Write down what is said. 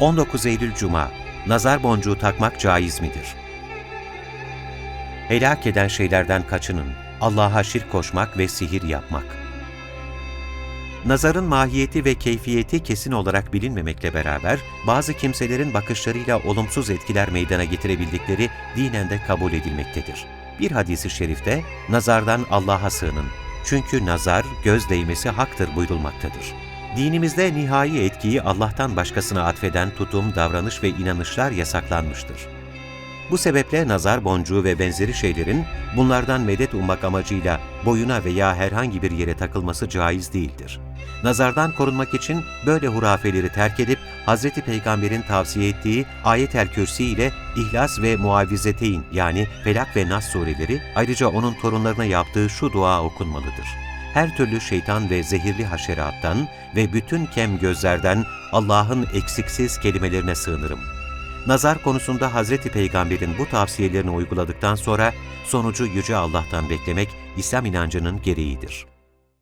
19 Eylül Cuma, nazar boncuğu takmak caiz midir? Helak eden şeylerden kaçının, Allah'a şirk koşmak ve sihir yapmak. Nazarın mahiyeti ve keyfiyeti kesin olarak bilinmemekle beraber, bazı kimselerin bakışlarıyla olumsuz etkiler meydana getirebildikleri dinen de kabul edilmektedir. Bir hadisi şerifte, nazardan Allah'a sığının. Çünkü nazar, göz değmesi haktır buyurulmaktadır. Dinimizde nihai etkiyi Allah'tan başkasına atfeden tutum, davranış ve inanışlar yasaklanmıştır. Bu sebeple nazar boncuğu ve benzeri şeylerin bunlardan medet ummak amacıyla boyuna veya herhangi bir yere takılması caiz değildir. Nazardan korunmak için böyle hurafeleri terk edip Hz. Peygamber'in tavsiye ettiği Ayet-el Kürsi ile İhlas ve Muavizeteyn yani Felak ve Nas sureleri ayrıca onun torunlarına yaptığı şu dua okunmalıdır. Her türlü şeytan ve zehirli haşerattan ve bütün kem gözlerden Allah'ın eksiksiz kelimelerine sığınırım. Nazar konusunda Hazreti Peygamber'in bu tavsiyelerini uyguladıktan sonra sonucu Yüce Allah'tan beklemek İslam inancının gereğidir.